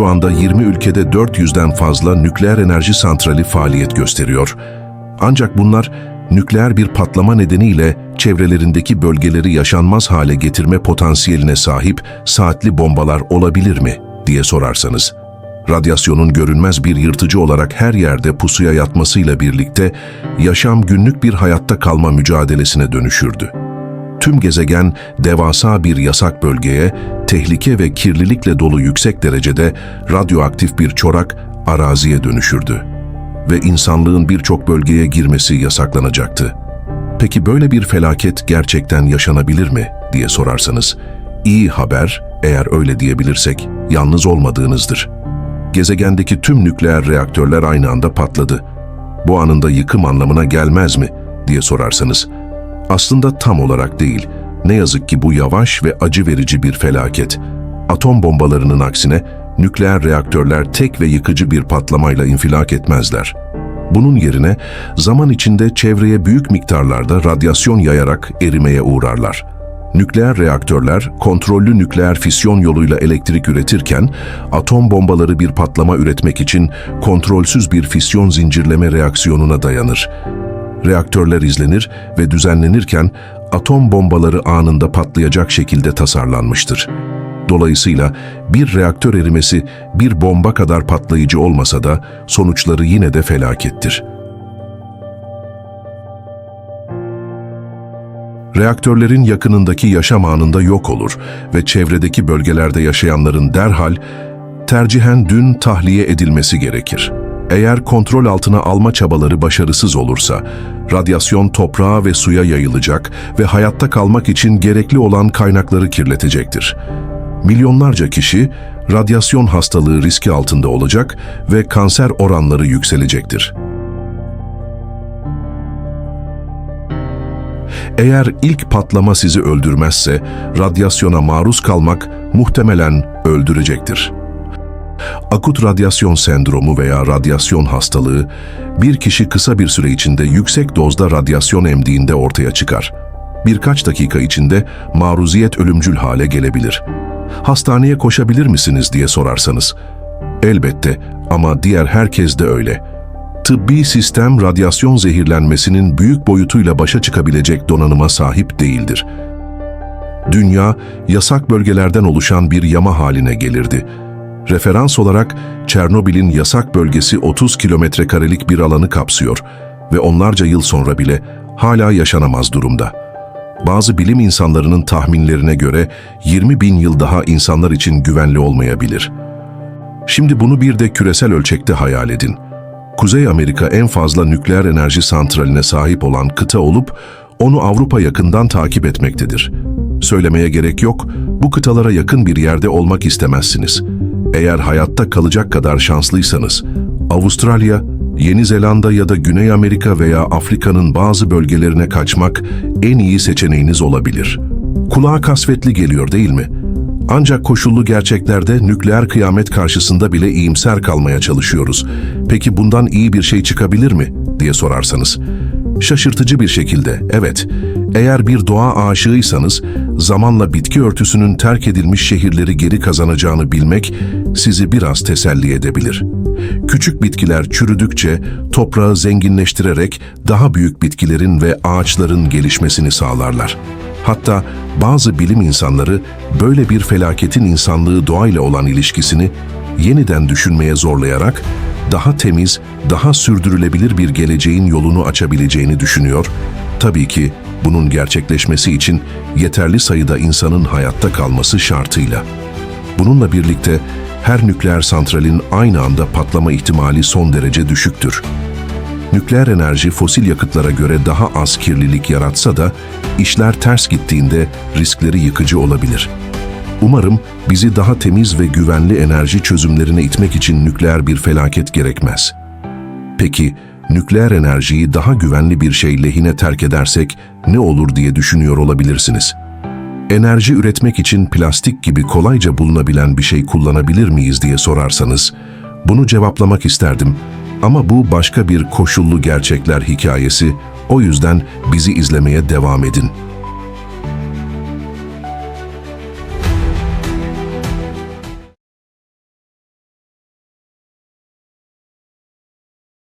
Şu anda 20 ülkede 400'den fazla nükleer enerji santrali faaliyet gösteriyor. Ancak bunlar nükleer bir patlama nedeniyle çevrelerindeki bölgeleri yaşanmaz hale getirme potansiyeline sahip saatli bombalar olabilir mi diye sorarsanız, radyasyonun görünmez bir yırtıcı olarak her yerde pusuya yatmasıyla birlikte yaşam günlük bir hayatta kalma mücadelesine dönüşürdü. Tüm gezegen devasa bir yasak bölgeye, tehlike ve kirlilikle dolu yüksek derecede radyoaktif bir çorak araziye dönüşürdü ve insanlığın birçok bölgeye girmesi yasaklanacaktı. Peki böyle bir felaket gerçekten yaşanabilir mi diye sorarsanız, iyi haber eğer öyle diyebilirsek yalnız olmadığınızdır. Gezegendeki tüm nükleer reaktörler aynı anda patladı. Bu anında yıkım anlamına gelmez mi diye sorarsanız, aslında tam olarak değil. Ne yazık ki bu yavaş ve acı verici bir felaket. Atom bombalarının aksine nükleer reaktörler tek ve yıkıcı bir patlamayla infilak etmezler. Bunun yerine zaman içinde çevreye büyük miktarlarda radyasyon yayarak erimeye uğrarlar. Nükleer reaktörler kontrollü nükleer fisyon yoluyla elektrik üretirken atom bombaları bir patlama üretmek için kontrolsüz bir fisyon zincirleme reaksiyonuna dayanır reaktörler izlenir ve düzenlenirken atom bombaları anında patlayacak şekilde tasarlanmıştır. Dolayısıyla bir reaktör erimesi bir bomba kadar patlayıcı olmasa da sonuçları yine de felakettir. Reaktörlerin yakınındaki yaşam anında yok olur ve çevredeki bölgelerde yaşayanların derhal tercihen dün tahliye edilmesi gerekir. Eğer kontrol altına alma çabaları başarısız olursa, radyasyon toprağa ve suya yayılacak ve hayatta kalmak için gerekli olan kaynakları kirletecektir. Milyonlarca kişi radyasyon hastalığı riski altında olacak ve kanser oranları yükselecektir. Eğer ilk patlama sizi öldürmezse, radyasyona maruz kalmak muhtemelen öldürecektir. Akut radyasyon sendromu veya radyasyon hastalığı, bir kişi kısa bir süre içinde yüksek dozda radyasyon emdiğinde ortaya çıkar. Birkaç dakika içinde maruziyet ölümcül hale gelebilir. Hastaneye koşabilir misiniz diye sorarsanız, elbette ama diğer herkes de öyle. Tıbbi sistem radyasyon zehirlenmesinin büyük boyutuyla başa çıkabilecek donanıma sahip değildir. Dünya, yasak bölgelerden oluşan bir yama haline gelirdi. Referans olarak Çernobil'in yasak bölgesi 30 kilometre karelik bir alanı kapsıyor ve onlarca yıl sonra bile hala yaşanamaz durumda. Bazı bilim insanlarının tahminlerine göre 20 bin yıl daha insanlar için güvenli olmayabilir. Şimdi bunu bir de küresel ölçekte hayal edin. Kuzey Amerika en fazla nükleer enerji santraline sahip olan kıta olup onu Avrupa yakından takip etmektedir. Söylemeye gerek yok, bu kıtalara yakın bir yerde olmak istemezsiniz. Eğer hayatta kalacak kadar şanslıysanız, Avustralya, Yeni Zelanda ya da Güney Amerika veya Afrika'nın bazı bölgelerine kaçmak en iyi seçeneğiniz olabilir. Kulağa kasvetli geliyor değil mi? Ancak koşullu gerçeklerde nükleer kıyamet karşısında bile iyimser kalmaya çalışıyoruz. Peki bundan iyi bir şey çıkabilir mi diye sorarsanız. Şaşırtıcı bir şekilde, evet. Eğer bir doğa aşığıysanız, zamanla bitki örtüsünün terk edilmiş şehirleri geri kazanacağını bilmek sizi biraz teselli edebilir. Küçük bitkiler çürüdükçe toprağı zenginleştirerek daha büyük bitkilerin ve ağaçların gelişmesini sağlarlar. Hatta bazı bilim insanları böyle bir felaketin insanlığı doğayla olan ilişkisini yeniden düşünmeye zorlayarak daha temiz, daha sürdürülebilir bir geleceğin yolunu açabileceğini düşünüyor. Tabii ki bunun gerçekleşmesi için yeterli sayıda insanın hayatta kalması şartıyla. Bununla birlikte her nükleer santralin aynı anda patlama ihtimali son derece düşüktür. Nükleer enerji fosil yakıtlara göre daha az kirlilik yaratsa da işler ters gittiğinde riskleri yıkıcı olabilir. Umarım bizi daha temiz ve güvenli enerji çözümlerine itmek için nükleer bir felaket gerekmez. Peki, nükleer enerjiyi daha güvenli bir şey lehine terk edersek ne olur diye düşünüyor olabilirsiniz. Enerji üretmek için plastik gibi kolayca bulunabilen bir şey kullanabilir miyiz diye sorarsanız, bunu cevaplamak isterdim ama bu başka bir koşullu gerçekler hikayesi, o yüzden bizi izlemeye devam edin.''